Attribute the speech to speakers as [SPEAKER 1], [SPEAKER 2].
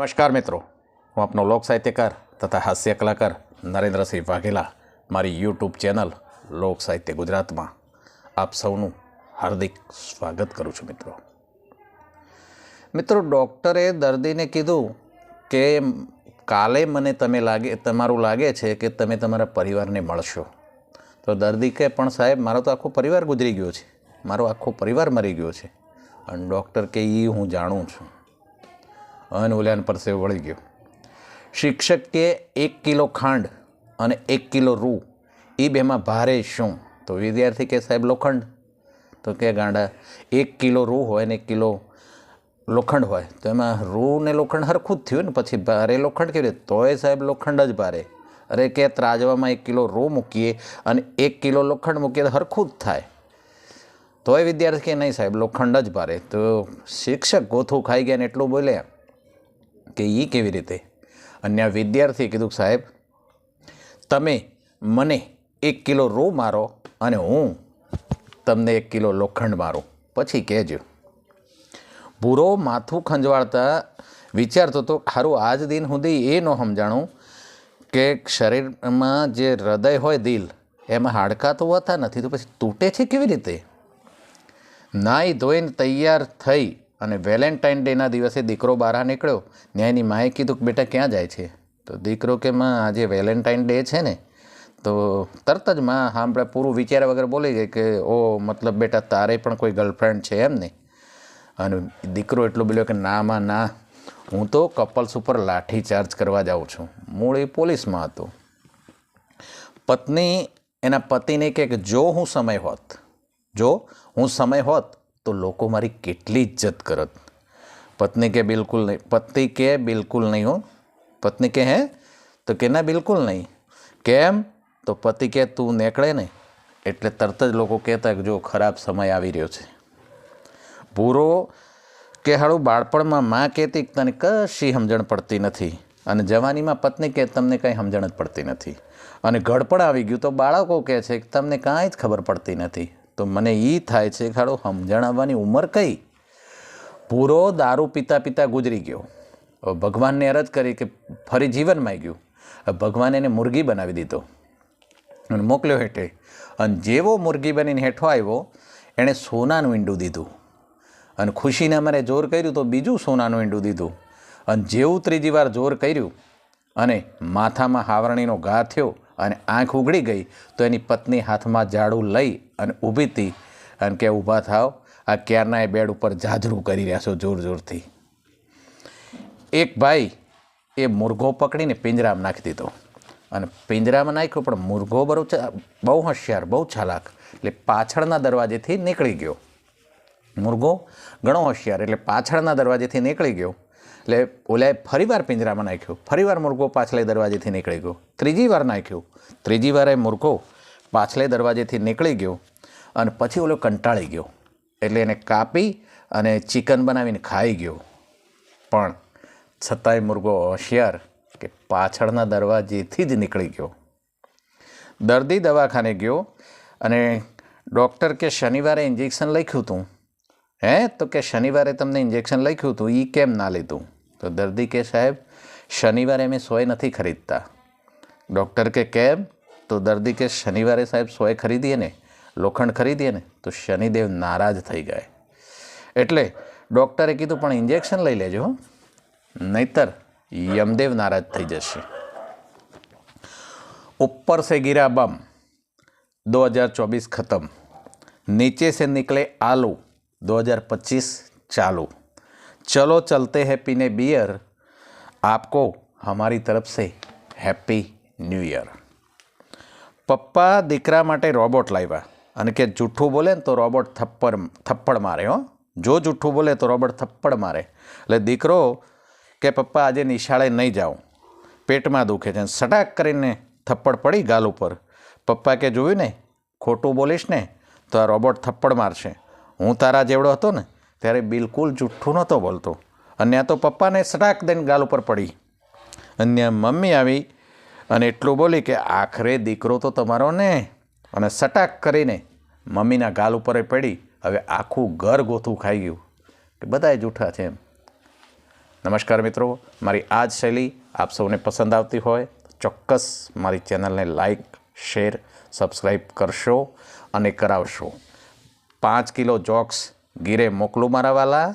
[SPEAKER 1] નમસ્કાર મિત્રો, હું આપનો લોક સાહિત્યકાર તથા હાસ્ય કલાકાર નરેન્દ્રસિંહ વાઘેલા, મારી યુટ્યુબ ચેનલ લોક સાહિત્ય ગુજરાતમાં આપ સૌનું હાર્દિક સ્વાગત કરું છું મિત્રો. મિત્રો, ડૉક્ટરે દર્દીને કીધું કે કાલે મને તમે લાગે, તમારું લાગે છે કે તમે તમારા પરિવારને મળશો. તો દર્દી કે પણ સાહેબ, મારો તો આખો પરિવાર ગુજરી ગયો છે. મારો આખો પરિવાર મરી ગયો છે. અને ડૉક્ટર કે એ હું જાણું છું. અન ઓલ્યાન પર સેવ વળી ગયો. શિક્ષક એક કિલો ખાંડ અને એક કિલો રૂ, એ બેમાં ભારે શું? તો વિદ્યાર્થી કે સાહેબ લોખંડ? તો કે ગાંડા, એક કિલો રૂ હોય ને એક કિલો લોખંડ હોય. તો એમાં રૂ ને લોખંડ હરખું જ થયું ને, પછી ભારે લોખંડ કેવી રીતે? તોય સાહેબ લોખંડ જ ભારે. અરે કે ત્રાજવામાં એક કિલો રૂ મૂકીએ અને એક કિલો લોખંડ મૂકીએ તો હરખું જ થાય. તોય વિદ્યાર્થી કે નહીં સાહેબ, લોખંડ જ ભારે. તો શિક્ષક ગોથું ખાઈ ગયા ને એટલું બોલ્યા. કે એ કેવી રીતે? અન્ય વિદ્યાર્થીએ કીધું સાહેબ, તમે મને એક કિલો રો મારો અને હું તમને એક કિલો લોખંડ મારું. પછી કહેજો. ભૂરો માથું ખંજવાળતા વિચારતો તો સારું આજ દિન સુધી એ ન સમજાણું કે શરીરમાં જે હૃદય હોય દિલ, એમાં હાડકાં તો હોતા નથી, તો પછી તૂટે છે કેવી રીતે? નાહી ધોઈને તૈયાર થઈ અને વેલેન્ટાઇન ડેના દિવસે દીકરો બહાર નીકળ્યો. ન્યાયની માએ કીધું કે, બેટા, ક્યાં જાય છે? તો દીકરો કે, માં, આજે વેલેન્ટાઇન ડે છે ને. તો તરત જ માં આપણે પૂરું વિચાર્યા વગર બોલી ગઈ કે, ઓ, મતલબ બેટા, તારે પણ કોઈ ગર્લફ્રેન્ડ છે એમ ને? અને દીકરો એટલો બોલ્યો કે, ના, માં, ના. હું તો કપલ્સ ઉપર લાઠી ચાર્જ કરવા જાઉં છું. મૂળ એ પોલીસમાં હતો. પત્ની એના પતિને કે, જો હું સમય હોત, જો હું સમય હોત તો લોકો મારી કેટલી ઇજ્જત કરત? પત્ની કે બિલકુલ નહીં? પતિ કે બિલકુલ નહીં હો. પત્ની કે હે? તો કે ના, બિલકુલ નહીં. કેમ? તો પતિ કે તું નીકળે ને એટલે તરત જ લોકો કહેતા કે જો ખરાબ સમય આવી રહ્યો છે. પૂરો કે હાળું બાળપણમાં માં કહેતી તને કશી સમજણ પડતી નથી. અને જવાનીમાં પત્ની કે તમને કંઈ સમજણ જ પડતી નથી. અને ઘડપણ આવી ગયું તો બાળકો કહે છે કે તમને કાંઈ જ ખબર પડતી નથી. તો મને એ થાય છે, ખાડો, સમજણાવવાની ઉંમર કઈ? પૂરો દારૂ પીતા પીતા ગુજરી ગયો. ભગવાનને અરજ કરી કે ફરી જીવન ગયું હવે ભગવાને એને મુરગી બનાવી દીધો. અને મોકલ્યો હેઠે. અને જેવો મુરગી બનીને હેઠો આવ્યો, એણે સોનાનું ઈંડું દીધું. અને ખુશીને અમારે જોર કર્યું તો બીજું સોનાનું ઈંડું દીધું. અને જેવું ત્રીજી વાર જોર કર્યું, અને માથામાં હાવરણીનો ઘા થયો અને આંખ ઉગડી ગઈ તો એની પત્ની હાથમાં ઝાડું લઈ અને ઊભી હતી અને કે, ઊભા થાવ. આ ક્યારના એ બેડ ઉપર જાજરું કરી રહ્યા છો જોર જોરથી. એક ભાઈ એ મુરઘો પકડીને પિંજરામાં નાખી દીધો. અને પિંજરામાં નાખ્યો, પણ મુરઘો બરાબર બહુ હોશિયાર, બહુ ચાલાક, એટલે પાછળના દરવાજેથી નીકળી ગયો. મુરઘો ઘણો હોશિયાર, એટલે પાછળના દરવાજેથી નીકળી ગયો. એટલે ઓલાએ ફરીવાર પિંજરામાં નાખ્યો. ફરીવાર મુરઘો પાછલે દરવાજેથી નીકળી ગયો. ત્રીજી વાર નાખ્યો. ત્રીજી વારે મુરઘો પાછલે દરવાજેથી નીકળી ગયો અને પછી ઓલો કંટાળી ગયો. એટલે એને કાપી અને ચિકન બનાવીને ખાઈ ગયો. પણ છતાંય મુરઘો હોશિયાર કે પાછળના દરવાજેથી જ નીકળી ગયો. દર્દી દવાખાને ગયો અને ડૉક્ટર કે શનિવારે ઇન્જેક્શન લખ્યું હતું હે? તો કે શનિવારે તમને ઇન્જેક્શન લખ્યું હતું એ કેમ ના લીધું? તો દર્દી કે સાહેબ, શનિવારે અમે સોય નથી ખરીદતા. ડૉક્ટર કે કેમ તો દર્દી કે શનિવારે સાહેબ સોય ખરીદીએ ને, લોખંડ ખરીદીએ ને, તો શનિદેવ નારાજ થઈ ગયા એટલે ડૉક્ટરે કીધું, પણ ઇન્જેક્શન લઈ લેજો નહીતર યમદેવ નારાજ થઈ જશે. ઉપર સે ગીરા બમ, દો હજાર ચોવીસ ખતમ, નીચે સે નીકળે આલુ, દો હજાર પચીસ ચાલુ. चलो चलते हैं पीने बियर आपको हमारी तरफ से હેપી ન્યૂ યર પપ્પા દીકરા માટે રોબોટ લાવ્યા અને કે જૂઠું બોલે ને તો રોબોટ થપ્પડ થપ્પડ મારે હો જો જૂઠું બોલે તો રોબોટ થપ્પડ મારે એટલે દીકરો કે પપ્પા આજે નિશાળે નહીં જાઉં પેટમાં દુખે છે સટાક કરીને થપ્પડ પડી ગાલ ઉપર પપ્પા કે જોયું ને ખોટું બોલીશ ને તો આ રોબોટ થપ્પડ મારશે હું તારા જેવડો હતો ને ત્યારે બિલકુલ જુઠ્ઠું નહોતો બોલતો. અને તો પપ્પાને સટાક દઈને ગાલ ઉપર પડી. અને મમ્મી આવી અને એટલું બોલી કે આખરે દીકરો તો તમારો ને. અને સટાક કરીને મમ્મીના ગાલ ઉપર પડી. હવે આખું ઘર ગોથું ખાઈ ગયું. કે બધાય જૂઠા છે એમ. નમસ્કાર મિત્રો, મારી આ જ શૈલી આપ સૌને પસંદ આવતી હોય ચોક્કસ મારી ચેનલને લાઈક, શેર, સબસ્ક્રાઈબ કરશો અને કરાવશો. પાંચ કિલો જોક્સ ગીરે મોકલું મારા વાલા.